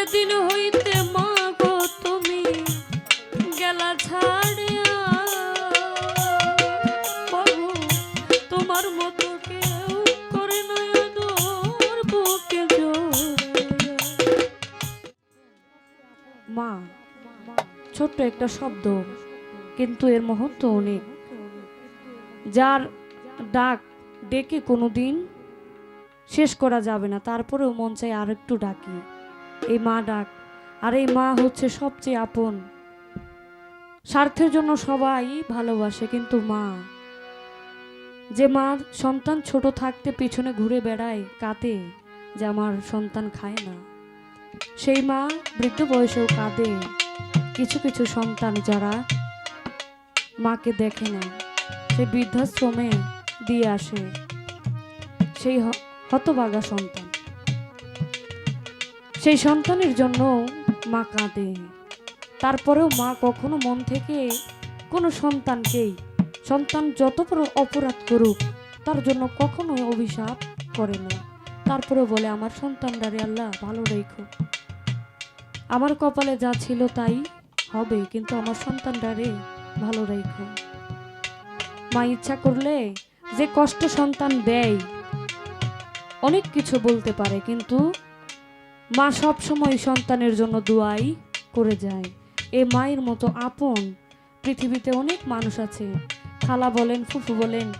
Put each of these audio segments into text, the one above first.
যেদিন হইতে মা গো তুমি, গেলা ছাড়িয়া তোমার মতো কেউ করে নয়নোর বুকে মা, ছোট্ট একটা শব্দ, কিন্তু এর মহত্ব অনেক। যার ডাক ডেকে কোনো দিন শেষ করা যাবে না, তারপরেও মন চাই আর একটু ডাকি। এই মা ডাক, আর এই মা হচ্ছে সবচেয়ে আপন। স্বার্থের জন্য সবাই ভালোবাসে, কিন্তু মা, যে মা সন্তান ছোট থাকতে পিছনে ঘুরে বেড়ায়, কাঁদে, যে আমার সন্তান খায় না। সেই মা বৃদ্ধ বয়সেও কাঁদে, কিছু কিছু সন্তান যারা মাকে দেখে না, সে বৃদ্ধাশ্রমে দিয়ে আসে। সেই হ- হতভাগা সন্তান। সেই সন্তানের জন্য মা কাঁদে। তারপরেও মা কখনো মন থেকে কোনো সন্তানকেই, সন্তান যত বড় অপরাধ করুক, তার জন্য কখনোই অভিশাপ করে না। তারপরে বলে, আমার সন্তানরা রে আল্লাহ, ভালো রেখো। আমার কপালে যা ছিল তাই হবে, কিন্তু আমার সন্তানরা রে ভালো রেখো। মা ইচ্ছা করলে যে কষ্ট সন্তান দেয়, অনেক কিছু বলতে পারে, কিন্তু মা সব সময় সন্তানের জন্য দোয়াই করে যায়। এ মায়ের মতো আপন। পৃথিবীতে অনেক মানুষ আছে। খালা বলেন, ফুফু বলেন,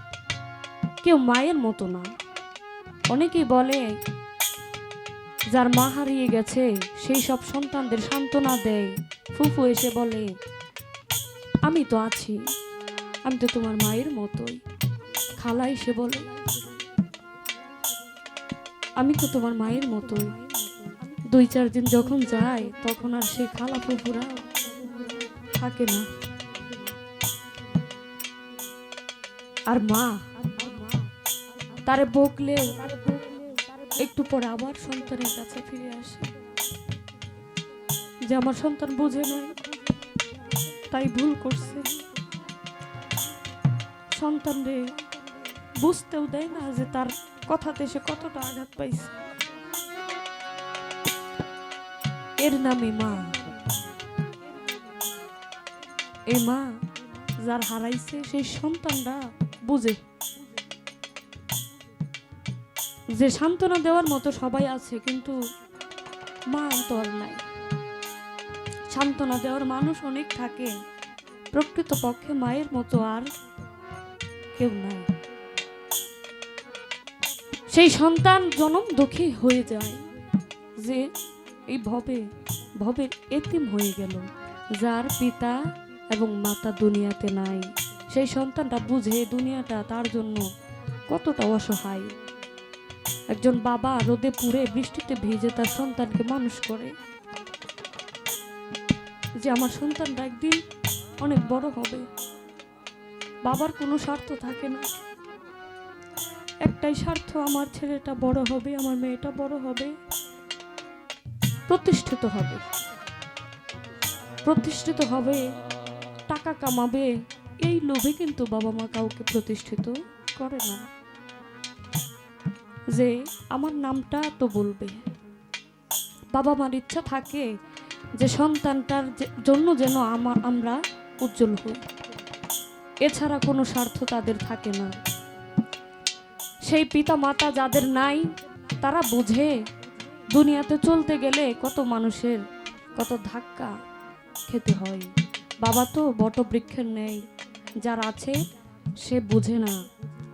কেউ মায়ের মতো না। অনেকেই বলে, যার মা হারিয়ে গেছে, সেই সব সন্তানদের সান্ত্বনা দেয়। ফুফু এসে বলে, আমি তো আছি। আমি তো তোমার মায়ের মতোই। খালা এসে বলে, আমি তো তোমার মায়ের মতোই। দুই চার দিন যখন যায়, তখন আর সেই খালা ফুফুরা থাকে না। আর মা, তারে বকলেও একটু পরে আবার সন্তানের কাছে ফিরে আসে। যে আমার সন্তান বুঝে নাই, তাই ভুল করছে। সন্তান রে, বুঝতেও দেয় না যে তার কথাতে সে কতটা আঘাত পাইছে। এর নামে মা এ যার হারাইছে, সেই সন্তানরা বুঝে। যে সান্ত্বনা দেওয়ার মতো সবাই আছে, কিন্তু মা তো আর নাই। সান্ত্বনা দেওয়ার মানুষ অনেক থাকে প্রকৃত পক্ষে মায়ের মতো আর কেউ নাই। সেই সন্তান জনম দুঃখী হয়ে যায়, যে এই ভবে, ভবের এতিম হয়ে গেল, যার পিতা এবং মাতা দুনিয়াতে নাই। সেই সন্তানটা বুঝে দুনিয়াটা তার জন্য কতটা অসহায়। একজন বাবা রোদে পুড়ে বৃষ্টিতে ভিজে তার সন্তানকে মানুষ করে। যে আমার সন্তানটা একদিন অনেক বড় হবে। বাবার কোনো স্বার্থ থাকে না। একটাই স্বার্থ, আমার ছেলেটা বড় হবে, আমার মেয়েটা বড় হবে। প্রতিষ্ঠিত হবে। প্রতিষ্ঠিত হবে, টাকা কামাবে, এই লোভে কিন্তু বাবা মা কাউকে প্রতিষ্ঠিত করে না। যে, আমার নামটা তো বলবে। বাবা মার ইচ্ছা থাকে যে সন্তানটার জন্য যেন আমার আমরা উজ্জ্বল হই। এছাড়া কোনো স্বার্থ তাদের থাকে না। সেই পিতা মাতা যাদের নাই, তারা বুঝে দুনিয়াতে চলতে গেলে কত মানুষের কত ধাক্কা খেতে হয়। বাবা তো বটবৃক্ষের নেই যার আছে সে বুঝে না,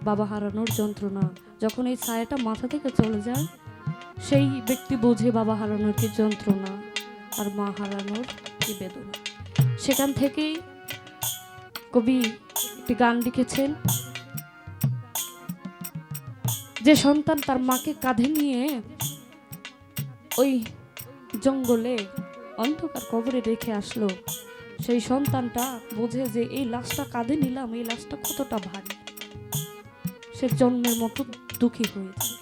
বাবা হারানোর যন্ত্রণা। যখন এই ছায়াটা মাথা থেকে চলে যায়, সেই ব্যক্তি বুঝে বাবা হারানোর কি যন্ত্রণা আর মা হারানোর কি বেদনা। সেখান থেকেই কবি একটি গান লিখেছেন, যে সন্তান তার মাকে কাঁধে নিয়ে ওই জঙ্গলে অন্ধকার কবরে রেখে আসলো। সেই সন্তানটা বোঝে যে এই লাশটা কাঁধে নিলাম, এই লাশটা কতটা ভারী। সে জন্মের মতো দুঃখী হয়েছে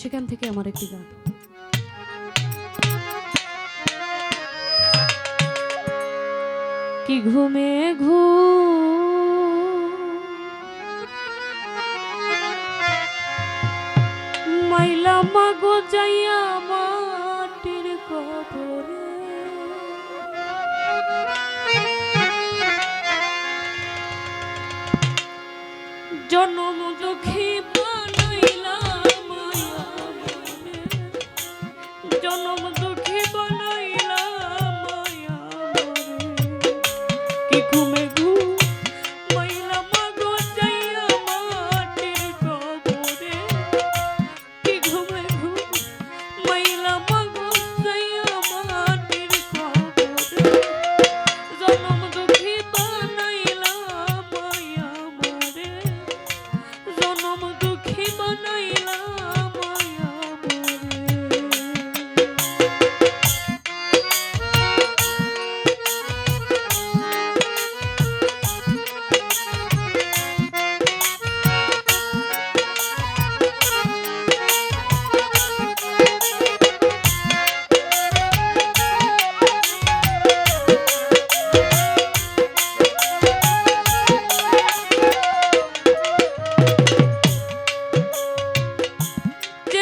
সেখান থেকে আমার একটি গান। কি ঘুমে ঘু মাইলা মাগো যাইয়া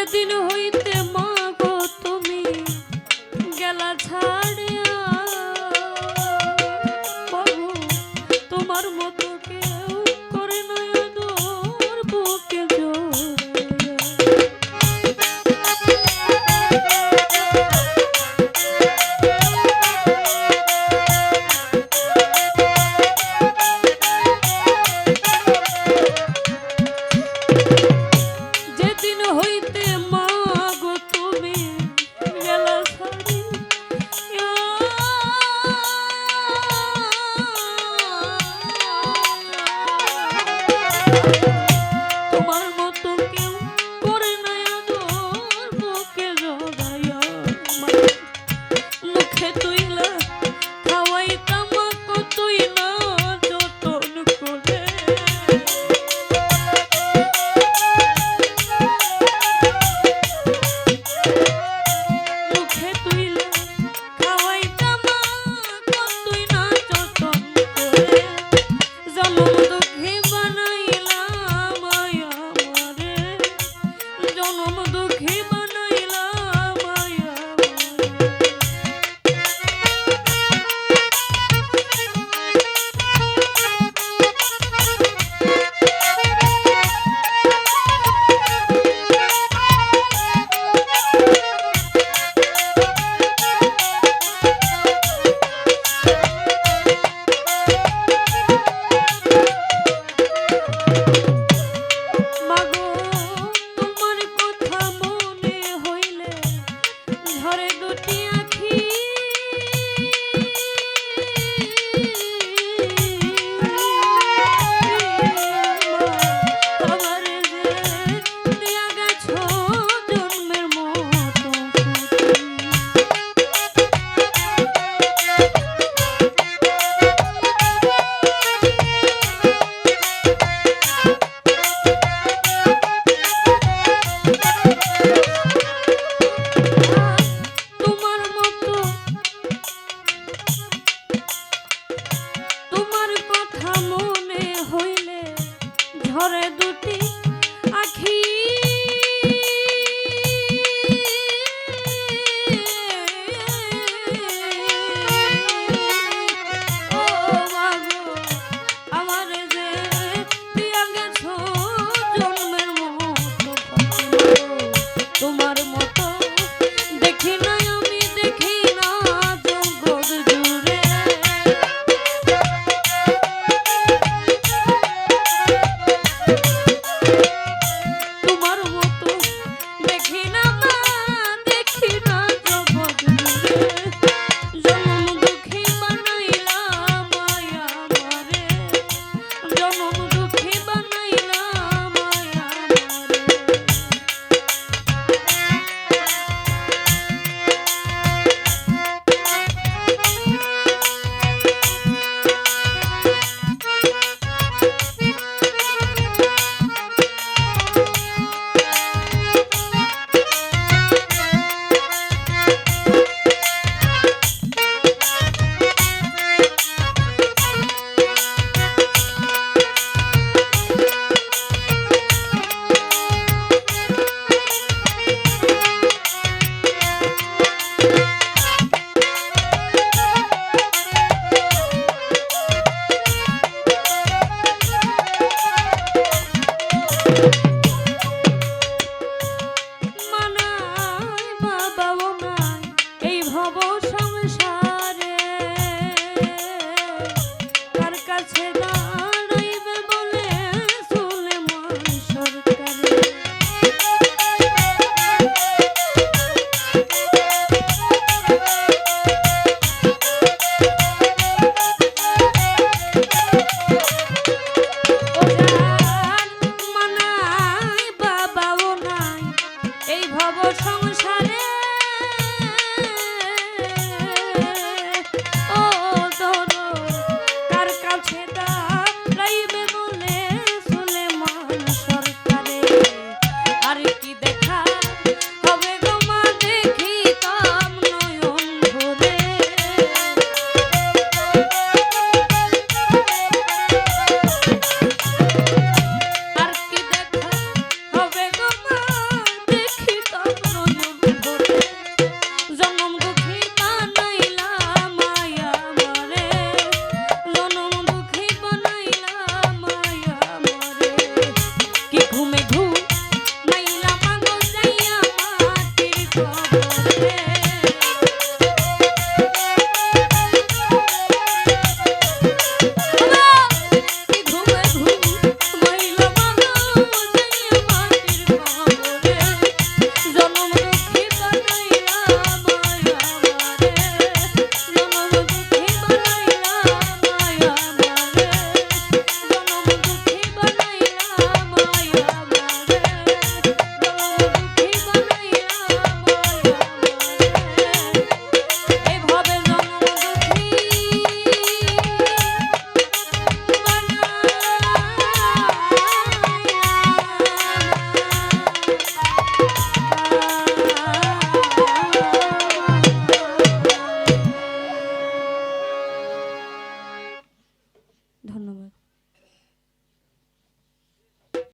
latino.